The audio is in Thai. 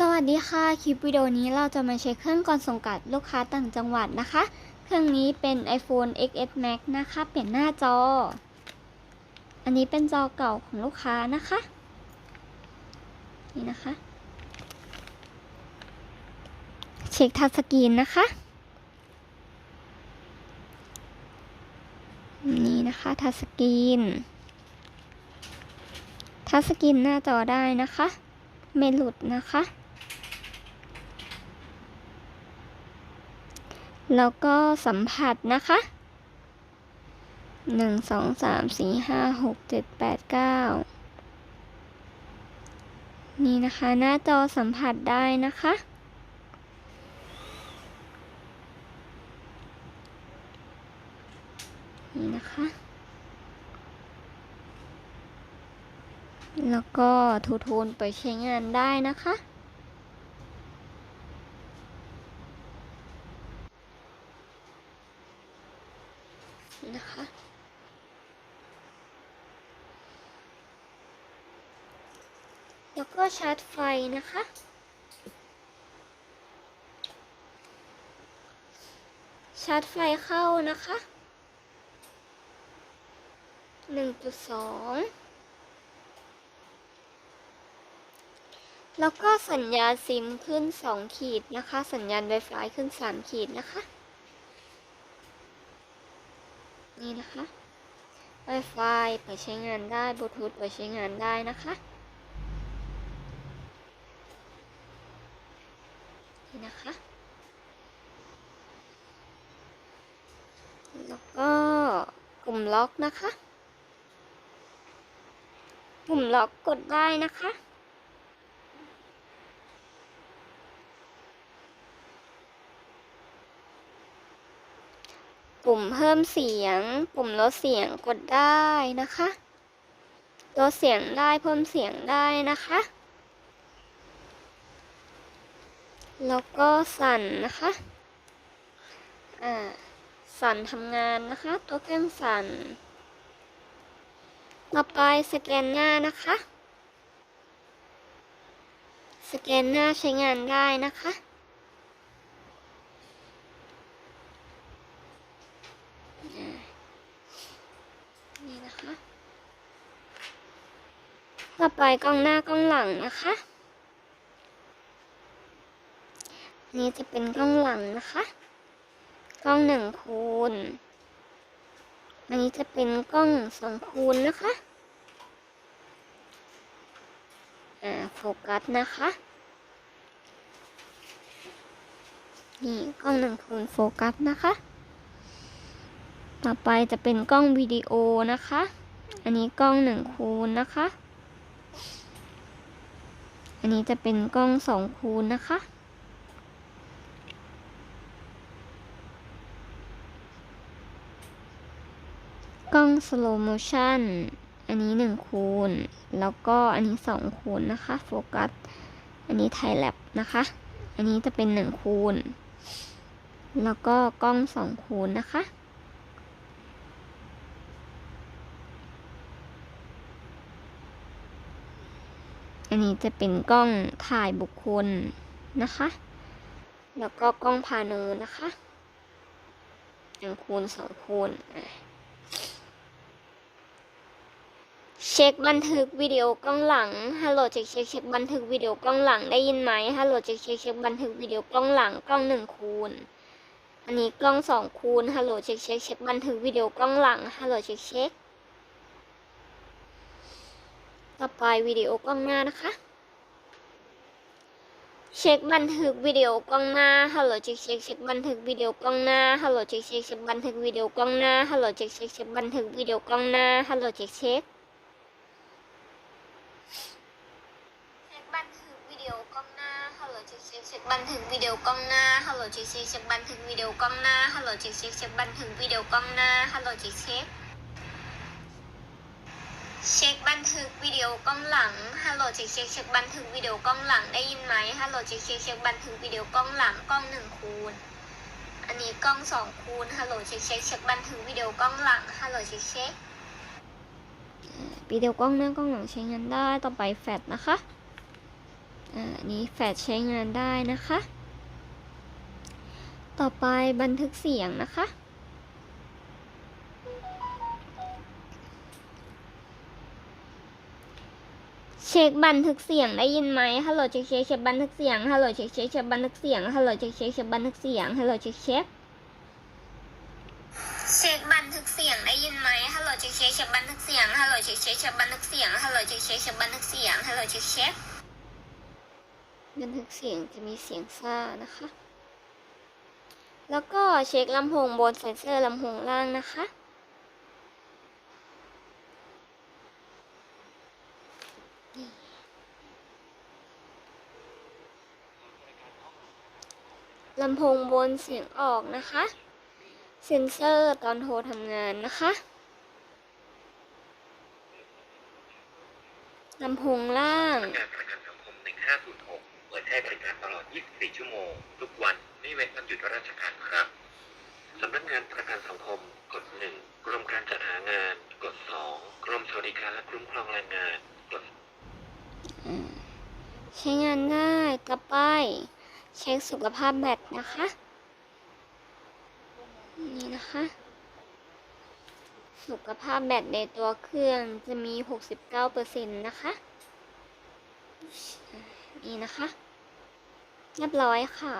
สวัสดีค่ะ คลิปวิดีโอนี้เราจะมาเช็คเครื่องก่อนส่งกัดลูกค้าต่างจังหวัดนะคะ เครื่องนี้เป็น iPhone XS Max นะคะ เปลี่ยนหน้าจอ อันนี้เป็นจอเก่าของลูกค้านะคะ นี่นะคะ เช็คทัชสกรีนนะคะ นี่นะคะทัชสกรีน ทัชสกรีนหน้าจอได้นะคะไม่หลุดนะคะ แล้วก็สัมผัสนะคะหนึ่งสองสามสี่ห้าหกเจ็ดแปดเก้านี่นะคะ หน้าจอสัมผัสได้นะคะ นี่นะคะ แล้วก็ทูทูนไปใช้งานได้นะคะ นะคะ แล้วก็ชาร์จไฟนะคะ ชาร์จไฟเข้านะคะหนึ่งจุดสองแล้วก็สัญญาณซิมขึ้น 2 ขีดนะคะ สัญญาณ Wi-Fi ขึ้น 3 ขีดนะคะ นี่นะคะ Wi-Fi เปิดใช้งานได้บลูทูธเปิดใช้งานได้นะคะนี่นะคะ แล้วก็ปุ่มล็อกนะคะปุ่มล็อกกดได้นะคะ ปุ่มเพิ่มเสียง ปุ่มลดเสียงกดได้นะคะลดเสียงได้เพิ่มเสียงได้นะคะ แล้วก็สั่นนะคะ อ่า สั่นทำงานนะคะ ตัวเครื่องสั่น ต่อไปสแกนหน้านะคะ สแกนหน้าใช้งานได้นะคะ นี่นะคะ ต่อไปกล้องหน้ากล้องหลังนะคะนี่จะเป็นกล้องหลังนะคะ กล้องหนึ่งคูณอันนี้จะเป็นกล้องสองคูณนะคะ อ่าโฟกัสนะคะ นี่กล้องหนึ่งคูณโฟกัสนะคะ ต่อไปจะเป็นกล้องวิดีโอนะคะ อันนี้กล้องหนึ่งคูณนะคะ อันนี้จะเป็นกล้องสองคูณนะคะ กล้อง slow motion อันนี้หนึ่งคูณ แล้วก็อันนี้สองคูณนะคะ โฟกัส อันนี้ไทแลบนะคะ อันนี้จะเป็นหนึ่งคูณ แล้วก็กล้องสองคูณนะคะ อันนี้จะเป็นกล้องถ่ายบุคคลนะคะ แล้วก็กล้องพาเนอร์นะคะหนึ่งคูณสองคูณเช็คบันทึกวิดีโอกล้องหลัง ฮัลโหลเช็คเช็คเช็คบันทึกวิดีโอกล้องหลังได้ยินไหมฮัลโหลเช็คเช็คเช็คบันทึกวิดีโอกล้องหลังกล้องหนึ่งคูณ อันนี้กล้องสองคูณ ฮัลโหลเช็คเช็คเช็คบันทึกวิดีโอกล้องหลัง ฮัลโหลเช็คเช็ค ต่อไปวิดีโอกล้องหน้านะคะ เช็คบันทึกวิดีโอกล้องหน้าฮัลโหลเช็คเช็คเช็คบันทึกวิดีโอกล้องหน้าฮัลโหลเช็คเช็คเช็คบันทึกวิดีโอกล้องหน้าฮัลโหลเช็คเช็คเช็คบันทึกวิดีโอกล้องหน้าฮัลโหลเช็คเช็คเช็คบันทึกวิดีโอกล้องหน้า ฮัลโหลเช็คเช็คเช็คบันทึกวิดีโอกล้องหน้า ฮัลโหลเช็คเช็คเช็คบันทึกวิดีโอกล้องหน้า ฮัลโหลเช็คเช็ค เช็คบันทึกวิดีโอกล้องหลัง ฮัลโหลเช็คเช็คเช็คบันทึกวิดีโอกล้องหลังได้ยินไหมฮัลโหลเช็คเช็คเช็คบันทึกวิดีโอกล้องหลังกล้องหนึ่งคูณ อันนี้กล้องสองคูณ ฮัลโหลเช็คเช็คเช็คบันทึกวิดีโอกล้องหลัง ฮัลโหลเช็คเช็ควิดีโอกล้องหน้ากล้องหลังใช้งานได้ ต่อไปแฟลชนะคะอ่าอันนี้แฟลชใช้งานได้นะคะ ต่อไปบันทึกเสียงนะคะ เช็คบันทึกเสียงได้ยินไหมฮัลโหลเช็คเช็คเช็คบันทึกเสียง ฮัลโหลเช็คเช็คเช็คบันทึกเสียง ฮัลโหลเช็คเช็คเช็คบันทึกเสียง ฮัลโหลเช็คเช็คเช็คบันทึกเสียงได้ยินไหมฮัลโหลเช็คเช็คเช็คบันทึกเสียง ฮัลโหลเช็คเช็คเช็คบันทึกเสียง ฮัลโหลเช็คเช็คเช็คบันทึกเสียง ฮัลโหลเช็คเช็คบันทึกเสียงจะมีเสียงซ่านะคะ แล้วก็เช็คลำโพงบนเซ็นเซอร์ลำโพงล่างนะคะ ลำโพงบนเสียงออกนะคะ เซ็นเซอร์ตอนโทรทำงานนะคะลำโพงล่างงานประกันสังคม 1506 เปิดให้บริการตลอด 24 ชั่วโมง ทุกวันไม่เว้นวันหยุดราชการครับสำนักงานประกันสังคม กด 1 กรมการจัดหางาน กด 2 กรมสวัสดิการและคุ้มครองแรงงาน กด ใช้งานได้ต่อไป เช็คสุขภาพแบตนะคะ นี่นะคะ สุขภาพแบตในตัวเครื่องจะมี 69%นะคะ นี่นะคะ เรียบร้อยค่ะ